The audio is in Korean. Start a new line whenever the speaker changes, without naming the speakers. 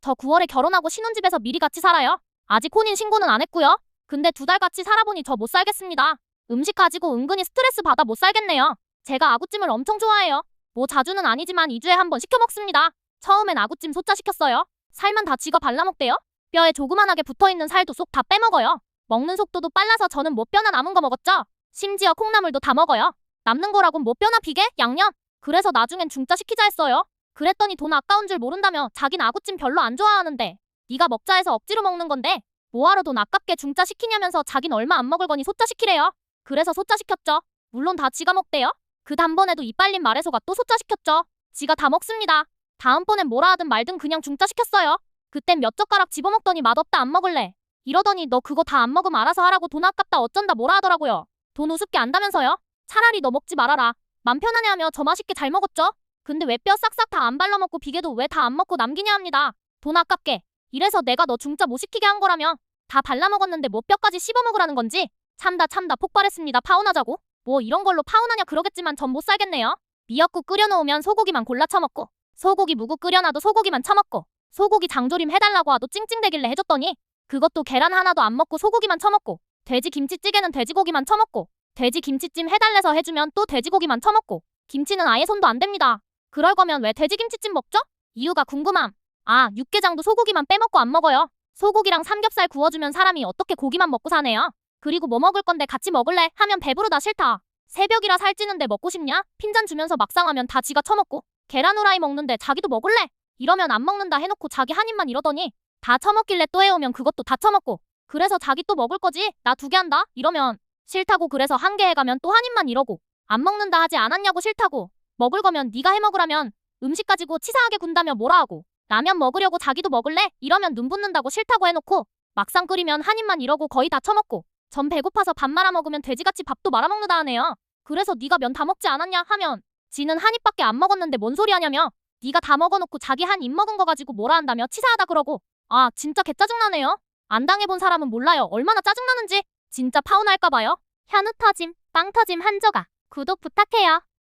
저 9월에 결혼하고 신혼집에서 미리 같이 살아요. 아직 혼인 신고는 안 했고요. 근데 두 달 같이 살아보니 저 못 살겠습니다. 음식 가지고 은근히 스트레스 받아 못 살겠네요. 제가 아구찜을 엄청 좋아해요. 뭐 자주는 아니지만 2주에 한 번 시켜 먹습니다. 처음엔 아구찜 소짜 시켰어요. 살만 다 지가 발라먹대요. 뼈에 조그만하게 붙어있는 살도 쏙 다 빼먹어요. 먹는 속도도 빨라서 저는 못 뼈나 남은 거 먹었죠. 심지어 콩나물도 다 먹어요. 남는 거라곤 못 뼈나 비계, 양념. 그래서 나중엔 중짜 시키자 했어요. 그랬더니 돈 아까운 줄 모른다며 자긴 아구찜 별로 안 좋아하는데 네가 먹자 해서 억지로 먹는 건데 뭐하러 돈 아깝게 중짜 시키냐면서 자긴 얼마 안 먹을 거니 소짜 시키래요. 그래서 소짜 시켰죠. 물론 다 지가 먹대요. 그 단번에도 이빨린 말해서가 또 소짜 시켰죠. 지가 다 먹습니다. 다음번엔 뭐라 하든 말든 그냥 중짜 시켰어요. 그땐 몇 젓가락 집어먹더니 맛없다 안 먹을래. 이러더니 너 그거 다 안 먹으면 알아서 하라고 돈 아깝다 어쩐다 뭐라 하더라고요. 돈 우습게 안다면서요. 차라리 너 먹지 말아라. 맘 편하네 하며 저 맛있게 잘 먹었죠. 근데 왜 뼈 싹싹 다 안 발라먹고 비계도 왜 다 안 먹고 남기냐 합니다. 돈 아깝게. 이래서 내가 너 중짜 못 시키게 한 거라며. 다 발라먹었는데 뭐 뼈까지 씹어먹으라는 건지. 참다 참다 폭발했습니다. 파혼하자고. 뭐 이런 걸로 파혼하냐 그러겠지만 전 못 살겠네요. 미역국 끓여놓으면 소고기만 골라 처먹고 소고기 무국 끓여놔도 소고기만 처먹고 소고기 장조림 해달라고 하도 찡찡대길래 해줬더니 그것도 계란 하나도 안 먹고 소고기만 처먹고 돼지 김치찌개는 돼지고기만 처먹고 돼지 김치찜 해달래서 해주면 또 돼지고기만 처먹고 김치는 아예 손도 안 댑니다. 그럴 거면 왜 돼지 김치찜 먹죠? 이유가 궁금함. 아, 육개장도 소고기만 빼먹고 안 먹어요. 소고기랑 삼겹살 구워주면 사람이 어떻게 고기만 먹고 사네요. 그리고 뭐 먹을 건데 같이 먹을래? 하면 배부르다 싫다. 새벽이라 살찌는데 먹고 싶냐? 핀잔 주면서 막상 하면 다 지가 처먹고 계란 후라이 먹는데 자기도 먹을래? 이러면 안 먹는다 해놓고 자기 한 입만 이러더니 다 처먹길래 또 해오면 그것도 다 처먹고 그래서 자기 또 먹을 거지? 나 두 개 한다? 이러면 싫다고 그래서 한 개 해가면 또 한 입만 이러고 안 먹는다 하지 않았냐고 싫다고 먹을 거면 네가 해 먹으라면 음식 가지고 치사하게 군다며 뭐라 하고 라면 먹으려고 자기도 먹을래? 이러면 눈 붓는다고 싫다고 해놓고 막상 끓이면 한 입만 이러고 거의 다 처먹고 전 배고파서 밥 말아 먹으면 돼지같이 밥도 말아 먹는다 하네요. 그래서 네가 면 다 먹지 않았냐 하면 지는 한 입밖에 안 먹었는데 뭔 소리 하냐며 네가 다 먹어놓고 자기 한 입 먹은 거 가지고 뭐라 한다며 치사하다 그러고 아 진짜 개 짜증나네요. 안 당해본 사람은 몰라요. 얼마나 짜증나는지 진짜 파혼할까 봐요. 현우 터짐, 빵 터짐 한조가 구독 부탁해요.